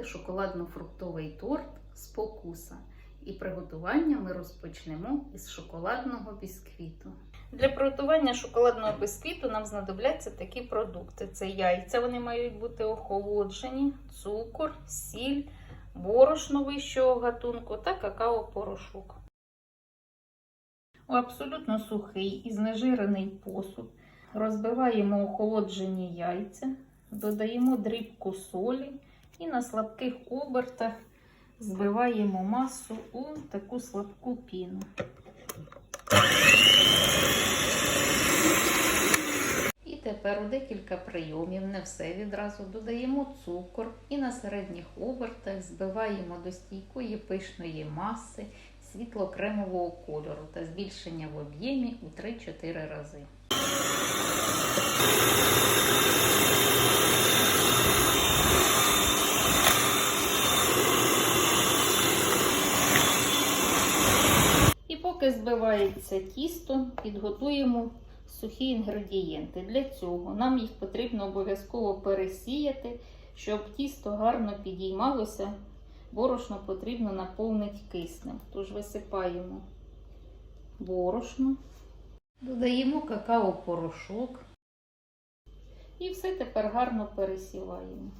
шоколадно-фруктовий торт спокуса. І приготування ми розпочнемо із шоколадного бісквіту. Для приготування шоколадного бісквіту нам знадобляться такі продукти: це яйця, вони мають бути охолоджені, цукор, сіль, борошно вищого гатунку та какао-порошок. У абсолютно сухий і знежирений посуд розбиваємо охолоджені яйця, додаємо дрібку солі і на слабких обертах збиваємо масу у таку слабку піну. І тепер у декілька прийомів, не все відразу, додаємо цукор і на середніх обертах збиваємо до стійкої пишної маси світло-кремового кольору та збільшення в об'ємі у 3-4 рази. І поки збивається тісто, підготуємо сухі інгредієнти. Для цього нам їх потрібно обов'язково пересіяти, щоб тісто гарно підіймалося. Борошно потрібно наповнити киснем. Тож висипаємо борошно, додаємо какао-порошок і все тепер гарно пересіваємо.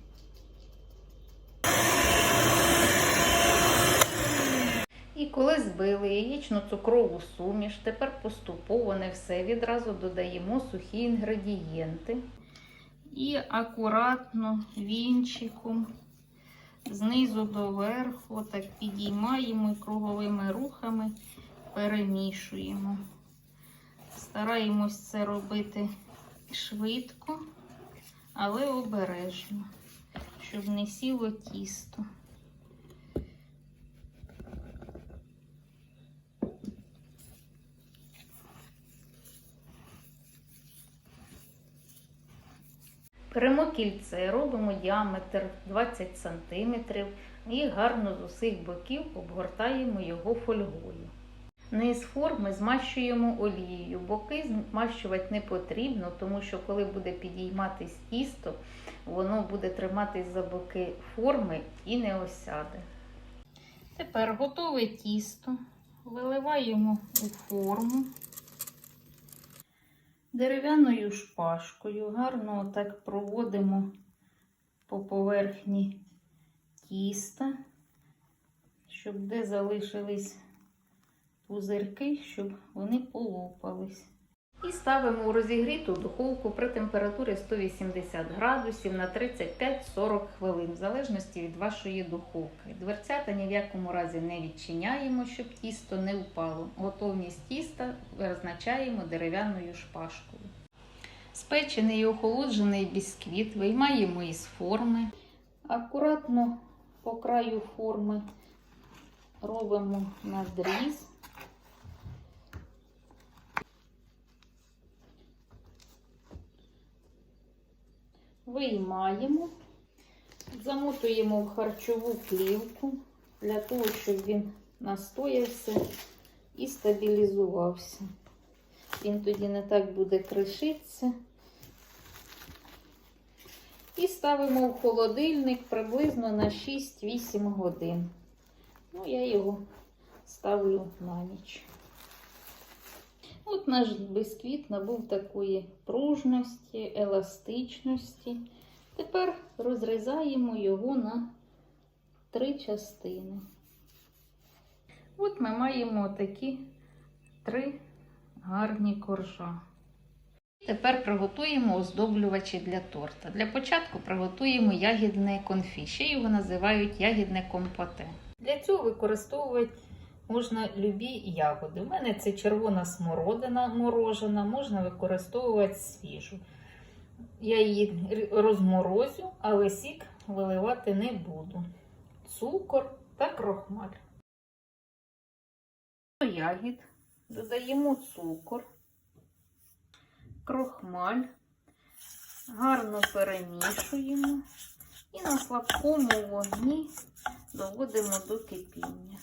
І коли збили яєчно-цукрову суміш, тепер поступово не все відразу додаємо сухі інгредієнти. І акуратно вінчиком знизу до верху так підіймаємо і круговими рухами перемішуємо. Стараємось це робити швидко, але обережно, щоб не сіло тісто. Беремо кільце, робимо діаметр 20 см і гарно з усіх боків обгортаємо його фольгою. Низ форми змащуємо олією. Боки змащувати не потрібно, тому що коли буде підійматись тісто, воно буде триматись за боки форми і не осяде. Тепер готове тісто виливаємо у форму дерев'яною шпажкою, гарно так проводимо по поверхні тіста, щоб де залишились пузирки, щоб вони полопались. І ставимо у розігріту духовку при температурі 180 градусів на 35-40 хвилин, в залежності від вашої духовки. Дверцята ні в якому разі не відчиняємо, щоб тісто не впало. Готовність тіста визначаємо дерев'яною шпажкою. Спечений і охолоджений бісквіт виймаємо із форми. Акуратно по краю форми робимо надріз. Виймаємо, замотуємо в харчову плівку для того, щоб він настоявся і стабілізувався. Він тоді не так буде кришитися. І ставимо в холодильник приблизно на 6-8 годин. Ну, я його ставлю на ніч. От наш бисквіт набув такої пружності, еластичності. Тепер розрізаємо його на три частини. От ми маємо такі три гарні коржа. Тепер приготуємо оздоблювачі для торта. Для початку приготуємо ягідне конфі, ще його називають ягідне компоте. Для цього використовувати можна любі ягоди. У мене це червона смородина морожена, можна використовувати свіжу. Я її розморозю, але сік виливати не буду. Цукор та крохмаль. До ягід додаємо цукор, крохмаль, гарно перемішуємо і на слабкому вогні доводимо до кипіння.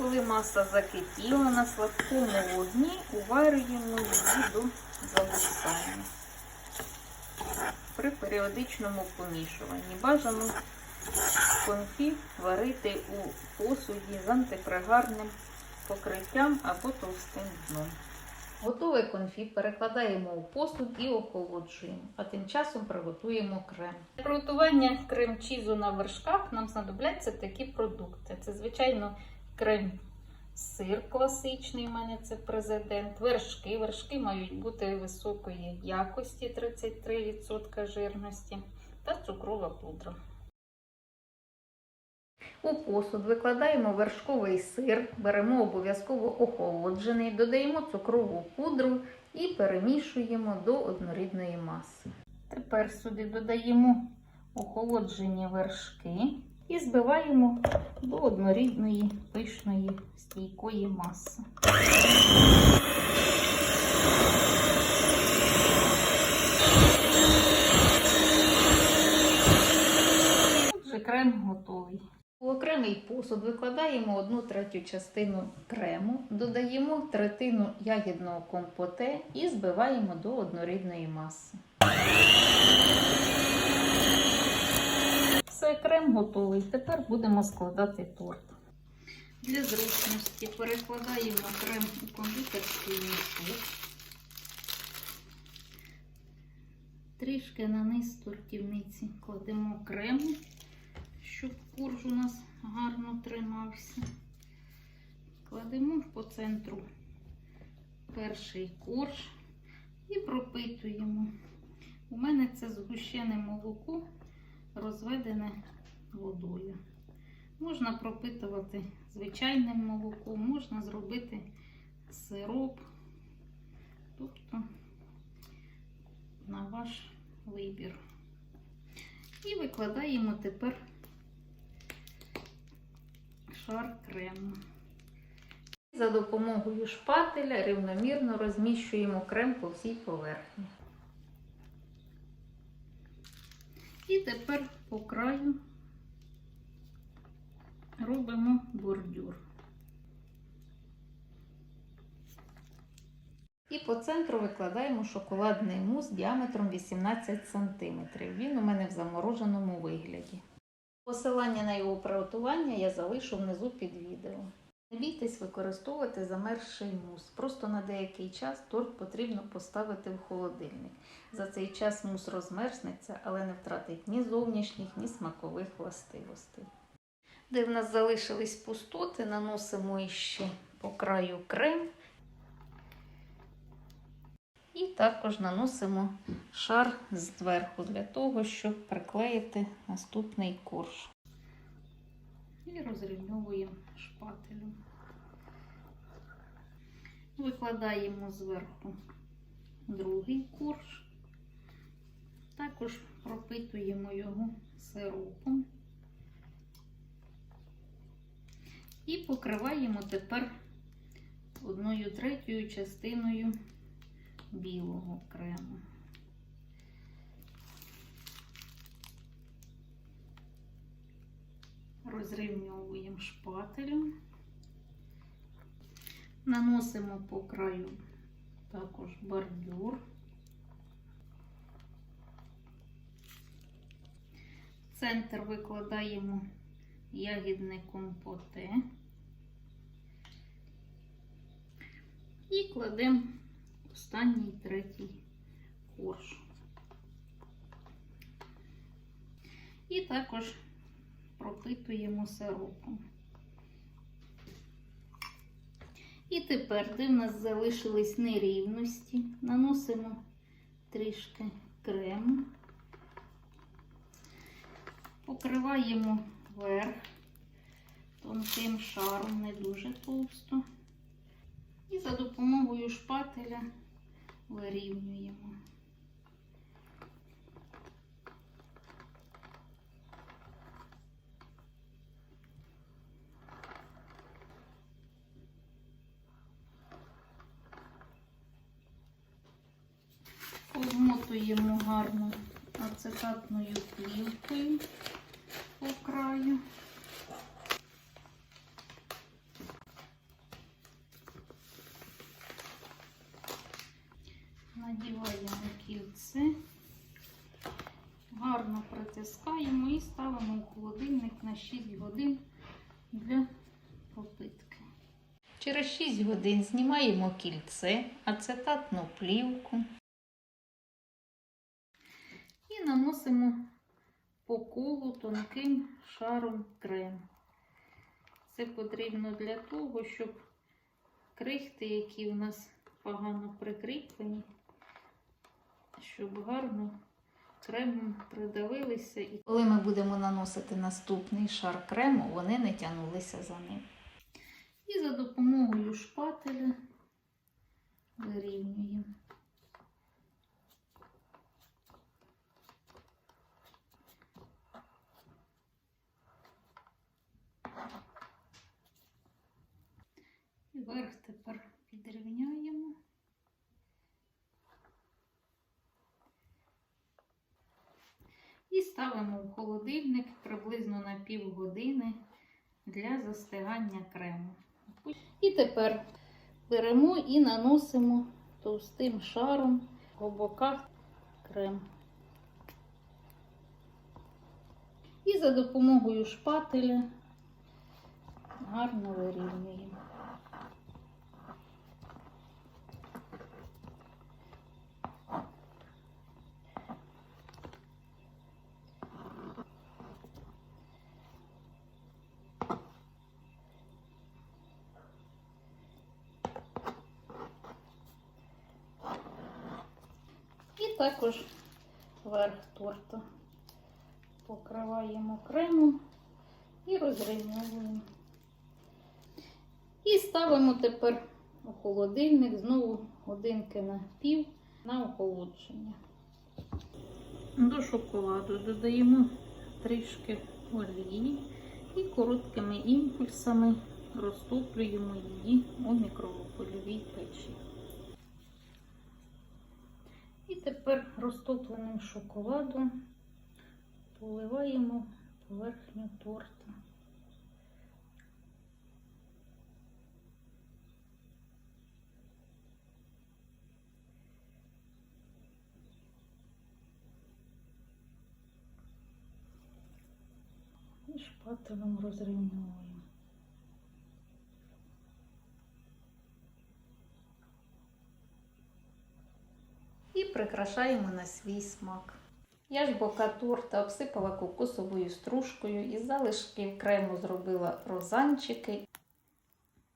Коли маса закипіла на слабкому вогні, уварюємо її до загустання при періодичному помішуванні. Бажано конфі варити у посуді з антипригарним покриттям або товстим дном. Готове конфі перекладаємо у посуд і охолоджуємо, а тим часом приготуємо крем. Для приготування крем-чізу на вершках нам знадобляться такі продукти. Це, звичайно, крем сир класичний, у мене це президент, вершки. Вершки мають бути високої якості 33% жирності та цукрова пудра. У посуд викладаємо вершковий сир, беремо обов'язково охолоджений, додаємо цукрову пудру і перемішуємо до однорідної маси. Тепер сюди додаємо охолоджені вершки і збиваємо до однорідної пишної стійкої маси. Отже, крем готовий. У окремий посуд викладаємо одну третю частину крему, додаємо третину ягідного компоте і збиваємо до однорідної маси. Все, крем готовий. Тепер будемо складати торт. Для зручності перекладаємо крем у кондитерський мішок. Трішки на низ тортівниці кладемо крему щоб корж у нас гарно тримався. Кладемо по центру перший корж і пропитуємо. У мене це згущене молоко, розведене водою. Можна пропитувати звичайним молоком, можна зробити сироп, тобто на ваш вибір. І викладаємо тепер шар крему. За допомогою шпателя рівномірно розміщуємо крем по всій поверхні. І тепер по краю робимо бордюр. І по центру викладаємо шоколадний мус діаметром 18 см. Він у мене в замороженому вигляді. Посилання на його приготування я залишу внизу під відео. Не бійтесь використовувати замерзший мус. Просто на деякий час торт потрібно поставити в холодильник. За цей час мус розмерзнеться, але не втратить ні зовнішніх, ні смакових властивостей. Де в нас залишились пустоти, наносимо іще по краю крем. І також наносимо шар зверху для того, щоб приклеїти наступний корж. І розрівньовуємо шпателем. Викладаємо зверху другий корж, також пропитуємо його сиропом і покриваємо тепер одною третьою частиною білого крему. Розрівньовуємо шпателем, наносимо по краю також бордюр. В центр викладаємо ягідне компоте і кладемо останній третій корж. І також пропитуємо сиропом. І тепер, де в нас залишились нерівності, наносимо трішки крему, покриваємо верх тонким шаром, не дуже товсто. І за допомогою шпателя вирівнюємо. Обмотуємо гарно ацетатною плівкою по краю. Надіваємо кільце, гарно притискаємо і ставимо у холодильник на 6 годин для пропитки. Через 6 годин знімаємо кільце, ацетатну плівку і наносимо по колу тонким шаром крем. Це потрібно для того, щоб крихти, які у нас погано прикріплені, щоб гарно кремом придавилися. І коли ми будемо наносити наступний шар крему, вони не тягнулися за ним. І за допомогою шпателя вирівнюємо. Верх тепер підрівняємо. І ставимо в холодильник приблизно на півгодини для застигання крему. І тепер беремо і наносимо товстим шаром по боках крем. І за допомогою шпателя гарно вирівнюємо. І також верх торта покриваємо кремом і розрівнюємо. І ставимо тепер у холодильник знову годинки на пів на охолодження. До шоколаду додаємо трішки олії і короткими імпульсами розтоплюємо її у мікроволновій печі. Тепер розтопленим шоколадом поливаємо поверхню торта. І шпателем розрівнюємо. і прикрашаємо на свій смак. Я ж бока торта обсипала кокосовою стружкою, із залишків крему зробила розанчики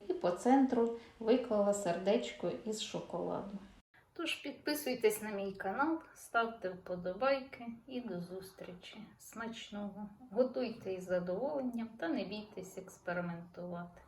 і по центру виклала сердечко із шоколаду. Тож підписуйтесь на мій канал, ставте вподобайки і до зустрічі. Смачного! Готуйте із задоволенням та не бійтесь експериментувати.